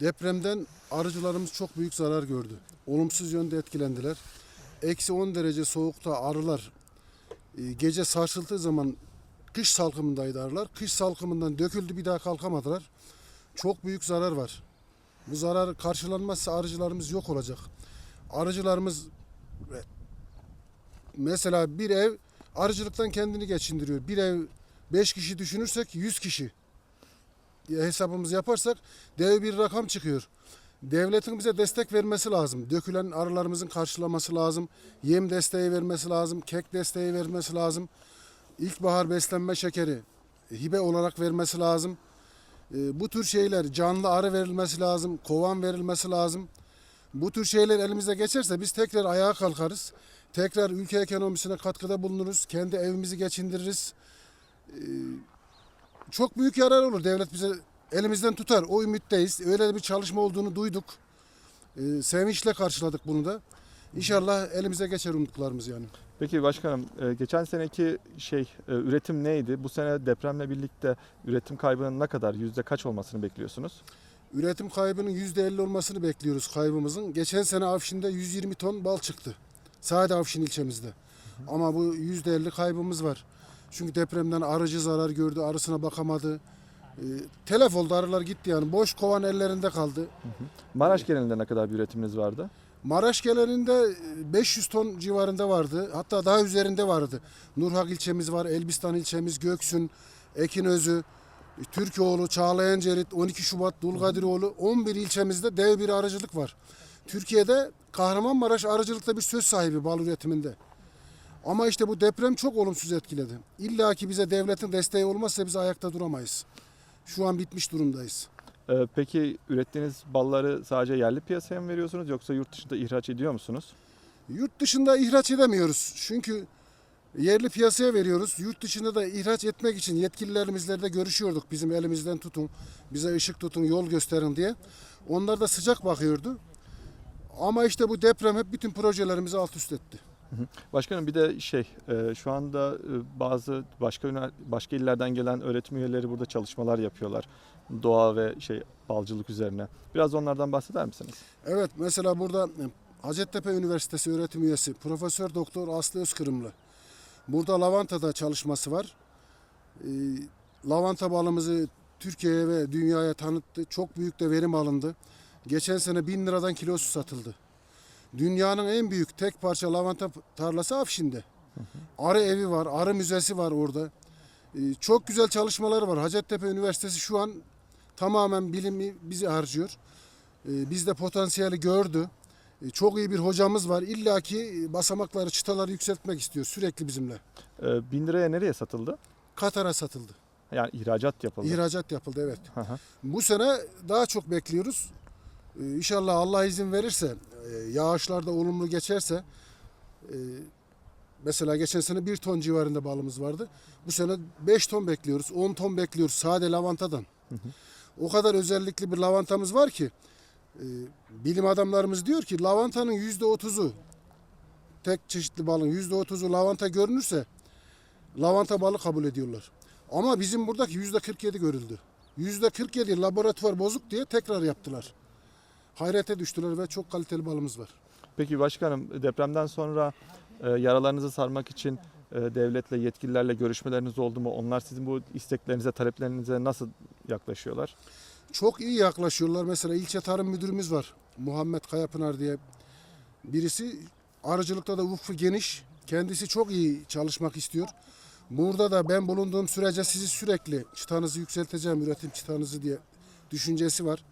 Depremden arıcılarımız çok büyük zarar gördü. Olumsuz yönde etkilendiler. Eksi 10 derece soğukta arılar e, gece sarsıldığı zaman kış salkımındaydı arılar. Kış salkımından döküldü bir daha kalkamadılar. Çok büyük zarar var. Bu zarar karşılanmazsa arıcılarımız yok olacak. Arıcılarımız e, mesela bir ev arıcılıktan kendini geçindiriyor. Bir ev 5 kişi düşünürsek 100 kişi hesabımızı yaparsak dev bir rakam çıkıyor. Devletin bize destek vermesi lazım. Dökülen arılarımızın karşılaması lazım. Yem desteği vermesi lazım. Kek desteği vermesi lazım. İlkbahar beslenme şekeri hibe olarak vermesi lazım. E, bu tür şeyler canlı arı verilmesi lazım. Kovan verilmesi lazım. Bu tür şeyler elimize geçerse biz tekrar ayağa kalkarız. Tekrar ülke ekonomisine katkıda bulunuruz. Kendi evimizi geçindiririz. Çok büyük yarar olur. Devlet bize elimizden tutar. O ümitteyiz. Öyle bir çalışma olduğunu duyduk. E, sevinçle karşıladık bunu da. İnşallah elimize geçer umduklarımız yani. Peki başkanım e, geçen seneki şey e, üretim neydi? Bu sene depremle birlikte üretim kaybının ne kadar yüzde kaç olmasını bekliyorsunuz? Üretim kaybının %50 olmasını bekliyoruz kaybımızın. Geçen sene Afşin'de 120 ton bal çıktı. Sadece Afşin ilçemizde. Ama bu %50 kaybımız var. Çünkü depremden arıcı zarar gördü, arısına bakamadı. E, telef oldu, arılar gitti yani. Boş kovan ellerinde kaldı. Maraş genelinde ne kadar bir üretiminiz vardı? Maraş geleninde 500 ton civarında vardı. Hatta daha üzerinde vardı. Nurhak ilçemiz var, Elbistan ilçemiz, Göksün, Ekinözü, Türkoğlu, Çağlayan Cerit, 12 Şubat, Dulgadiroğlu 11 ilçemizde dev bir arıcılık var. Türkiye'de Kahramanmaraş arıcılıkta bir söz sahibi bal üretiminde. Ama işte bu deprem çok olumsuz etkiledi. İlla ki bize devletin desteği olmazsa biz ayakta duramayız. Şu an bitmiş durumdayız. E, peki ürettiğiniz balları sadece yerli piyasaya mı veriyorsunuz yoksa yurt dışında ihraç ediyor musunuz? Yurt dışında ihraç edemiyoruz. Çünkü yerli piyasaya veriyoruz. Yurt dışında da ihraç etmek için yetkililerimizle de görüşüyorduk. Bizim elimizden tutun, bize ışık tutun, yol gösterin diye. Onlar da sıcak bakıyordu. Ama işte bu deprem hep bütün projelerimizi alt üst etti. Başkanım bir de şey e, şu anda e, bazı başka başka illerden gelen öğretim üyeleri burada çalışmalar yapıyorlar. Doğa ve şey balcılık üzerine. Biraz onlardan bahseder misiniz? Evet mesela burada e, Hacettepe Üniversitesi öğretim üyesi Profesör Doktor Aslı Özkırımlı. Burada lavanta'da çalışması var. Lavanta balımızı Türkiye'ye ve dünyaya tanıttı. Çok büyük de verim alındı. Geçen sene 1000 liradan kilosu satıldı. Dünyanın en büyük tek parça lavanta tarlası Afşin'de. Arı evi var, arı müzesi var orada. Ee, çok güzel çalışmalar var. Hacettepe Üniversitesi şu an tamamen bilimi bizi harcıyor. Ee, biz de potansiyeli gördü. Ee, Çok iyi bir hocamız var. İlla ki basamakları, çıtaları yükseltmek istiyor sürekli bizimle. E, bin liraya nereye satıldı? Katar'a satıldı. Yani ihracat yapıldı. İhracat yapıldı evet. Hı hı. Bu sene daha çok bekliyoruz. Ee, İnşallah Allah izin verirse, e, yağışlar da olumlu geçerse, e, mesela geçen sene 1 ton civarında balımız vardı. Bu sene 5 ton bekliyoruz, 10 ton bekliyoruz sade lavantadan. O kadar özellikli bir lavantamız var ki, e, bilim adamlarımız diyor ki lavantanın %30'u, tek çeşitli balın %30'u lavanta görünürse, lavanta balı kabul ediyorlar. Ama bizim buradaki %47 görüldü. %47 laboratuvar bozuk diye tekrar yaptılar. Hayrete düştüler ve çok kaliteli balımız var. Peki başkanım depremden sonra e, yaralarınızı sarmak için e, devletle yetkililerle görüşmeleriniz oldu mu? Onlar sizin bu isteklerinize, taleplerinize nasıl yaklaşıyorlar? Çok iyi yaklaşıyorlar. Mesela ilçe tarım müdürümüz var. Muhammed Kayapınar diye birisi. Arıcılıkta da ufku geniş. Kendisi çok iyi çalışmak istiyor. Burada da ben bulunduğum sürece sizi sürekli çıtanızı yükselteceğim, üretim çıtanızı diye düşüncesi var.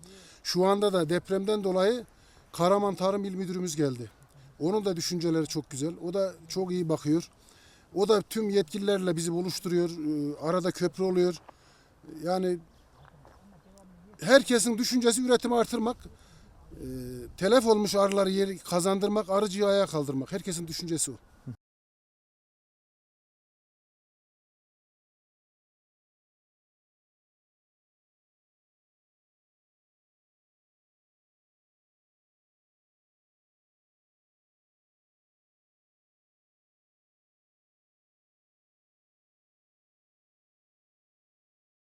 Şu anda da depremden dolayı Karaman Tarım İl Müdürümüz geldi. Onun da düşünceleri çok güzel. O da çok iyi bakıyor. O da tüm yetkililerle bizi buluşturuyor. Ee, Arada köprü oluyor. Yani herkesin düşüncesi üretimi artırmak, e, telef olmuş arıları yeri kazandırmak, arıcıyı ayağa kaldırmak. Herkesin düşüncesi o.